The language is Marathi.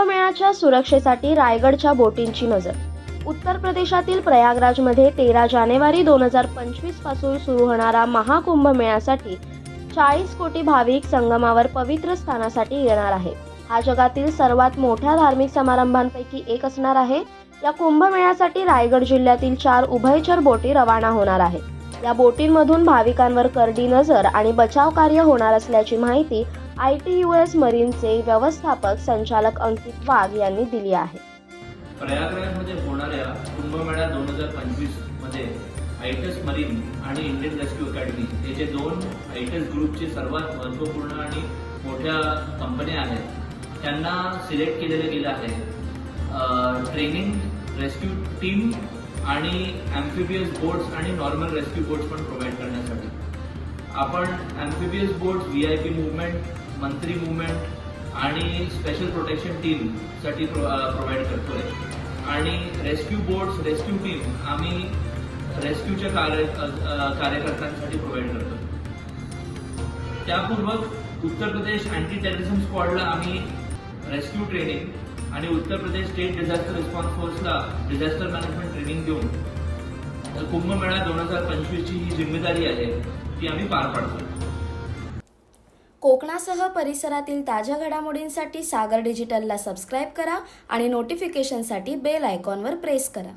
कुंभमेळ्याच्या सुरक्षेसाठी रायगडच्या बोटींची नजर. उत्तर प्रदेशातील प्रयागराजमध्ये तेरा जानेवारी दोन हजार पंचवीसपासून सुरू होणारा महाकुंभमेळ्यासाठी चाळीस कोटी भाविक संगमावर पवित्र स्थानासाठी येणार आहे हा जगातील सर्वात मोठ्या धार्मिक समारंभांपैकी एक असणार आहे. या कुंभमेळ्यासाठी रायगड जिल्ह्यातील चार उभयचर बोटी रवाना होणार आहेत. या बोटींमधून भाविकांवर करडी नजर आणि बचाव कार्य होणार असल्याची माहिती आय टी यू एस मरीनचे व्यवस्थापक संचालक अंकित वाघ यांनी दिली आहे. प्रयागराजमध्ये होणाऱ्या कुंभमेळा दोन हजार पंचवीसमध्ये एस मरीन आणि इंडियन रेस्क्यू अकॅडमी हे जे दोन आय टी एस ग्रुपचे सर्वात महत्त्वपूर्ण आणि मोठ्या कंपन्या आहेत त्यांना सिलेक्ट केलेलं गेलं आहे. ट्रेनिंग रेस्क्यू टीम आणि ॲम्फिबियस बोट्स आणि नॉर्मल रेस्क्यू बोट्स पण प्रोव्हाइड करण्यासाठी. आपण amphibious boats V I P movement मंत्री मुवमेंट आणि स्पेशल प्रोटेक्शन टीमसाठी प्रो प्रोव्हाइड करतोय. आणि रेस्क्यू बोट्स रेस्क्यू टीम आम्ही रेस्क्यूच्या कार्य कार्यकर्त्यांसाठी प्रोव्हाइड करतो त्यापूर्वक उत्तर प्रदेश अँटी टेररिझम स्क्वॉडला आम्ही रेस्क्यू ट्रेनिंग आणि Uttar Pradesh state disaster response फोर्सला disaster management training देऊन तर कुंभमेळा दोन हजार पंचवीसची ही जिम्मेदारी आहे ती आम्ही पार पाडतो कोकणासह परिसरातील ताज्या घडामोडींसाठी सागर डिजिटलला सबस्क्राईब करा आणि नोटिफिकेशनसाठी बेल आयकॉनवर प्रेस करा.